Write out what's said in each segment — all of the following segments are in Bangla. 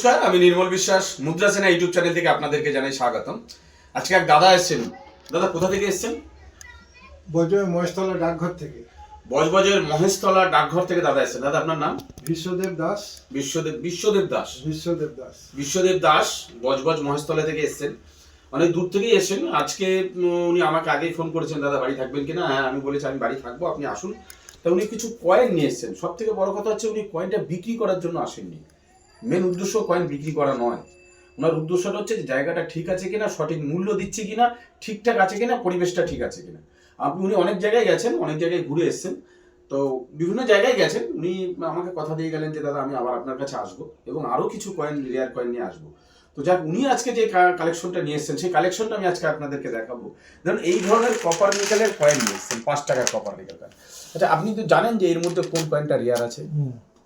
নমস্কার আমি নির্মল বিশ্বাস মুদ্রা সেনা ইউটিউব চ্যানেল থেকে আপনাদেরকে জানাই স্বাগতম। আজকে এক দাদা এসেছেন। দাদা কোথা থেকে এসেছেন? বজয় মহেশতলা ডাকঘর থেকে। বজবজের মহেশতলা ডাকঘর থেকে দাদা এসেছেন। দাদা আপনার নাম? বিশ্বদেব দাস। বিশ্বদেব বিশ্বদেব দাস। বিশ্বদেব দাস। বিশ্বদেব দাস বজবজ মহেশতলা থেকে এসেছেন। অনেক দূর থেকেই এসেছেন। আজকে উনি আমাকে আগেই ফোন করেছেন দাদা বাড়ি থাকবেন কিনা? হ্যাঁ আমি বলেছি আমি বাড়ি থাকব আপনি আসুন। তা উনি কিছু কয়েন নিয়ে এসেছেন। সব থেকে বড় কথা হচ্ছে উনি কয়েনটা বিক্রি করার জন্য আসেননি। মেন উদ্দেশ্য কয়েন বিক্রি করা নয়। ওনার উদ্দেশ্যটা হচ্ছে যে জায়গাটা ঠিক আছে কিনা সঠিক মূল্য দিচ্ছে কিনা ঠিকঠাক আছে কিনা পরিবেশটা ঠিক আছে কিনা। আপনি উনি অনেক জায়গায় গেছেন অনেক জায়গায় ঘুরে এসেছেন। তো বিভিন্ন জায়গায় গেছেন উনি আমাকে কথা দিয়ে গেলেন যে দাদা আমি আবার আপনার কাছে আসব এবং আরও কিছু কয়েন রেয়ার কয়েন নিয়ে আসব। তো যাক উনি আজকে যে কালেকশনটা নিয়ে এসেছেন সেই কালেকশনটা আমি আজকে আপনাদেরকে দেখাবো। ধরুন এই ধরনের কপার নিকেলের কয়েন নিয়ে এসেছেন পাঁচ টাকার কপার নিকেল আচ্ছা আপনি তো জানেন যে এর মধ্যে কোন কয়েনটা রেয়ার আছে?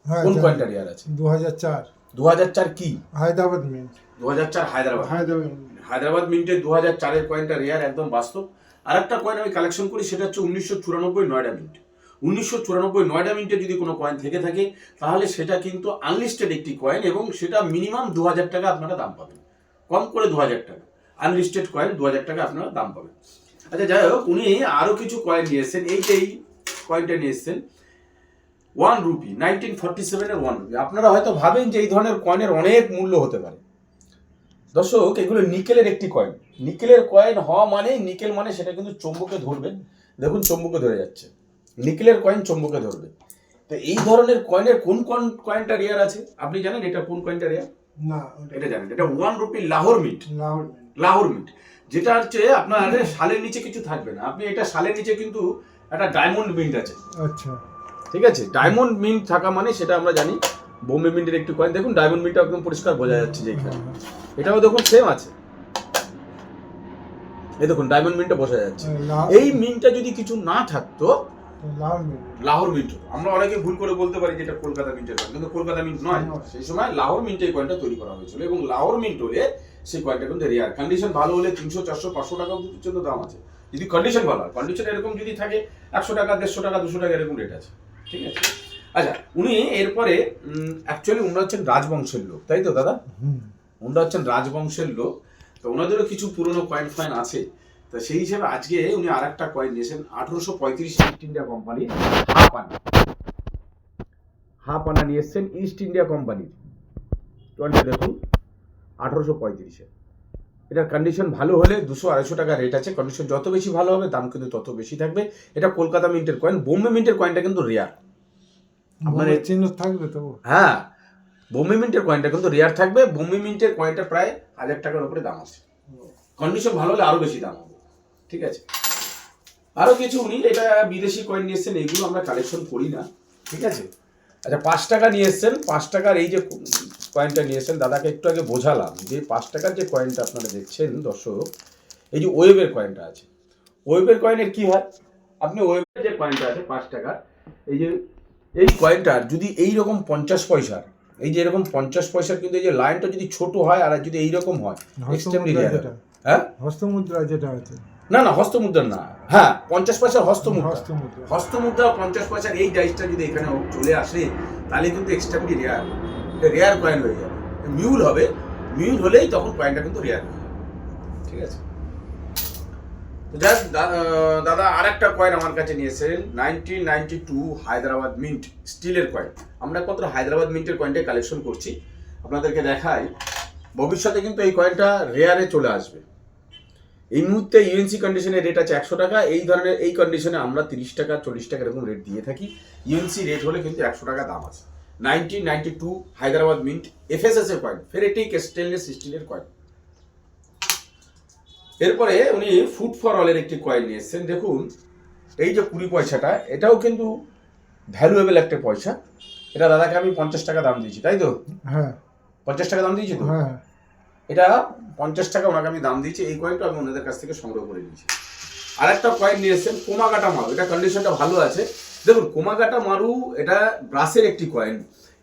হ্যাঁ কোন কয়েনটা রেয়ার আছে? দু হাজার চার। দু হাজার চার কি? হায়দ্রাবাদ মিন্ট দু হাজার চার হায়দ্রাবাদ। হায়দ্রাবাদ হায়দ্রাবাদ মিন্টের দু হাজার চারের কয়েনটা রেয়ার একদম বাস্তব। আর একটা কয়েন আমি কালেকশন করি সেটা হচ্ছে উনিশশো চুরানব্বই নয়ডা মিন্ট উনিশশো চুরানব্বই নয়ডা মিন্টে যদি কোনো কয়েন থেকে থাকে তাহলে সেটা কিন্তু আনলিস্টেড একটি কয়েন এবং সেটা মিনিমাম দু হাজার টাকা আপনারা দাম পাবেন। কম করে দু হাজার টাকা। আনলিস্টেড কয়েন দু হাজার টাকা আপনারা দাম পাবেন। আচ্ছা যাই হোক উনি আরও কিছু কয়েন নিয়ে এসেছেন। এই যে এই কয়েনটা নিয়ে এসেছেন ওয়ান রুপি নাইনটিন ফর্টি সেভেনের ওয়ান রুপি আপনারা হয়তো ভাবেন যে এই ধরনের কয়েনের অনেক মূল্য হতে পারে। দর্শক এগুলো নিকেলের একটি কয়েন নিকেলের কয়েন হওয়া মানে নিকেল মানে সেটা কিন্তু চম্বুকে ধরবে। দেখুন চম্বুকে ধরে যাচ্ছে। নিকেলের কয়েন চম্বুকে ধরবে। তো এই ধরনের কয়েনের কোন কোন কয়েনটা রেয়ার আছে? আপনি জানেন এটা কোন কয়েনটা রেয়ার না এটা জানেন। এটা one rupee Lahore mint Lahore mint যেটা হচ্ছে আপনার শালের নিচে কিছু থাকবে না। আপনি এটা শালের নিচে কিন্তু একটা ডায়মন্ড মিন্ট আছে। আচ্ছা। ঠিক আছে? ডায়মন্ড মিন্ট থাকা মানে সেটা আমরা জানি। বোম্বে মিন্টের একটি কয়েন দেখুন ডায়মন্ড মিন্টটা একদম পরিষ্কার বোঝা যাচ্ছে যে এখানে। এটাও দেখুন সেম আছে। এই দেখুন ডায়মন্ড মিন্টটা বোঝা যাচ্ছে। এই মিন্টটা যদি কিছু না থাকতো লাহোর মিন্ট মিন্ট। আমরা অনেকে ভুল করে বলতে পারি যে এটা কলকাতা মিন্টের কয়েন কিন্তু কলকাতা মিন্ট নয়। সেই সময় লাহোর মিন্টের কয়েনটা তৈরি করা হয়েছিল এবং লাহোর মিন্ট হলে সেই কয়েনটা কিন্তু রেয়ার কন্ডিশন ভালো হলে তিনশো চারশো পাঁচশো টাকা পর্যন্ত দাম আছে। যদি কন্ডিশন ভালো হয় কন্ডিশন এরকম যদি থাকে একশো টাকা দেড়শো টাকা দুশো টাকা এরকম রেট আছে। ঠিক আছে? আচ্ছা উনি এরপরে অ্যাকচুয়ালি উনি হচ্ছেন রাজবংশের লোক তাই তো দাদা? ওনারা হচ্ছেন রাজবংশের লোক তো ওনাদেরও কিছু পুরনো কয়েন ফয়েন আছে। তো সেই হিসেবে আজকে উনি আর একটা কয়েন নিয়েছেন আঠারোশো পঁয়ত্রিশ ইস্ট ইন্ডিয়া কোম্পানির হাফ আনা হাফ আনা নিয়ে এসছেন ইস্ট ইন্ডিয়া কোম্পানির দেখুন আঠারোশো পঁয়ত্রিশে। এটার কন্ডিশন ভালো হলে দুশো আড়াইশো টাকা রেট আছে। কন্ডিশন যত বেশি ভালো হবে দাম কিন্তু তত বেশি থাকবে। এটা কলকাতা মিন্টের কয়েন বোম্বে মিন্টের কয়েনটা কিন্তু রেয়ার আপনার চিহ্ন থাকবে তো। হ্যাঁ বোম্বে মিন্টের কয়েনটা কিন্তু রেয়ার থাকবে। বোম্বে মিন্টের কয়েনটা প্রায় হাজার টাকার উপরে দাম আছে। কন্ডিশন ভালো হলে আরও বেশি দাম হবে। ঠিক আছে? আরও কিছু উনি এটা বিদেশি কয়েন নিয়ে এসছেন এইগুলো আমরা কালেকশন করি না। ঠিক আছে? আচ্ছা পাঁচ টাকা নিয়ে এসছেন। পাঁচ টাকার এই যে কয়েনটা নিয়ে এসছেন দাদাকে একটু আগে বোঝালাম যে পাঁচ টাকার যে কয়েনটা আপনারা দেখছেন দর্শক এই যে ওয়েবের কয়েনটা আছে। ওয়েবের কয়েনের কি হয়? আপনি ওয়েবের যে কয়েনটা আছে পাঁচ টাকার এই যে এই কয়েনটার যদি এই রকম পঞ্চাশ পয়সার এই যে এরকম পঞ্চাশ পয়সার কিন্তু এই যে লাইনটা যদি ছোট হয় আর যদি এইরকম হয় এক্সট্রিমলি রেয়ার হ্যাঁ? হস্তমুদ্রা যেটা আছে। না না হস্তমুদ্রা না। হ্যাঁ পঞ্চাশ পয়সার হস্তমুদ্রা হস্তমুদ্রা পঞ্চাশ পয়সার এই ডাইসটা যদি এখানে চলে আসে তাহলে কিন্তু এক্সট্রিমলি রেয়ার এটা রেয়ার কয়েন হয়ে যাবে। মিউল হবে। মিউল হলেই তখন কয়েনটা কিন্তু রেয়ার হয়ে যাবে। ঠিক আছে? দাদা আর একটা কয়েন আমার কাছে নিয়েছেন nineteen ninety two Hyderabad mint স্টিলের কয়েন আমরা একমাত্র হায়দ্রাবাদ মিন্টের কয়েনটাই কালেকশন করছি। আপনাদেরকে দেখাই। ভবিষ্যতে কিন্তু এই কয়েনটা রেয়ারে চলে আসবে। এই মুহূর্তে ইউএনসি কন্ডিশনের রেট আছে একশো টাকা। এই ধরনের, এই কন্ডিশনে আমরা তিরিশ টাকা, চল্লিশ টাকা এরকম রেট দিয়ে থাকি। ইউএনসি রেট হলে কিন্তু একশো টাকা দাম আছে। Nineteen ninety two Hyderabad mint FSS এর কয়েন ফেরেটিক স্টেনলেস স্টিলের কয়েন। এরপরে উনি ফুড ফর অলের একটি কয়েন নিয়ে এসেছেন। দেখুন এই যে কুড়ি পয়সাটা এটাও কিন্তু ভ্যালুয়েবল একটা পয়সা। এটা দাদাকে আমি পঞ্চাশ টাকা দাম দিয়েছি তাই তো? হ্যাঁ। পঞ্চাশ টাকা দাম দিয়েছি তো? হ্যাঁ। এটা পঞ্চাশ টাকা ওনাকে আমি দাম দিয়েছি এই কয়েনটা আমি ওনাদের কাছ থেকে সংগ্রহ করে নিয়েছি। আর একটা কয়েন নিয়ে এসেছেন কোমাগাটা মারু। এটা কন্ডিশনটা ভালো আছে। দেখুন কোমাগাটা মারু, এটা ব্রাসের একটি কয়েন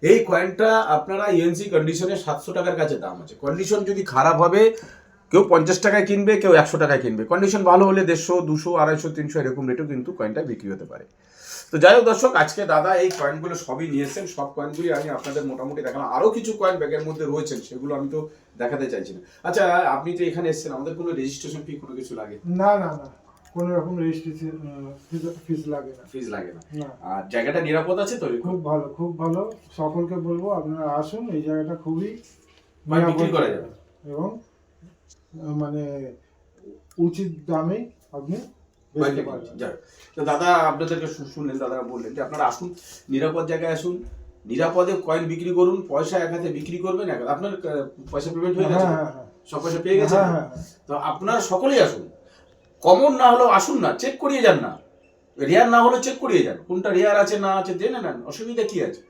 এই কয়েনটা আপনারা ইএনসি কন্ডিশনে সাতশো টাকার কাছে দাম আছে। কন্ডিশন যদি খারাপ হবে, কেউ পঞ্চাশ টাকায় কিনবে, কেউ একশো টাকায় কিনবে। কন্ডিশন ভালো হলে দেড়শো, দুশো, আড়াইশো, তিনশো, এরকম রেটেও কিন্তু কয়েনটা বিক্রি হতে পারে। তো যাই হোক দর্শক, আজকে দাদা এই কয়েনগুলো সবই নিয়েছেন সব কয়েনগুলি আমি আপনাদের মোটামুটি দেখালাম। আরও কিছু কয়েন ব্যাগের মধ্যে রয়েছেন, সেগুলো আমি তো দেখাতে চাইছি না। আচ্ছা আপনি যে এখানে এসেছেন, আমাদের কোনো রেজিস্ট্রেশন ফি কোনো কিছু লাগে? না না না। কোনো রকম রেজিস্ট্রেশন ফিস লাগে না। ফিজ লাগে না। আর জায়গাটা নিরাপদ আছে তো? খুব ভালো খুব ভালো। সকলকে বলব আপনারা আসুন এই জায়গাটা খুবই মানে বিক্রি করা যাবে। এবং মানে উচিত দামে আপনি। তো দাদা আপনাদেরকে শুনলেন দাদারা বললেন যে আপনারা আসুন নিরাপদ জায়গায় আসুন। নিরাপদে কয়েন বিক্রি করুন পয়সা এক হাতে বিক্রি করবেন এক আপনার পয়সা পেমেন্ট হয়ে হ্যাঁ গেছে? হ্যাঁ হ্যাঁ সব পয়সা পেয়ে গেছে হ্যাঁ হ্যাঁ হ্যাঁ। তো আপনারা সকলেই আসুন। কমন না হলেও আসুন না চেক করিয়ে যান না। রেয়ার না হলেও চেক করিয়ে যান। কোনটা রেয়ার আছে, না আছে, জেনে নেন, অসুবিধা কি আছে?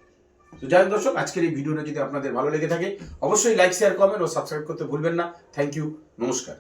তো যাই দর্শক, আজকের এই ভিডিওটা যদি আপনাদের ভালো লেগে থাকে, অবশ্যই লাইক শেয়ার কমেন্ট ও সাবস্ক্রাইব করতে ভুলবেন না। থ্যাংক ইউ নমস্কার।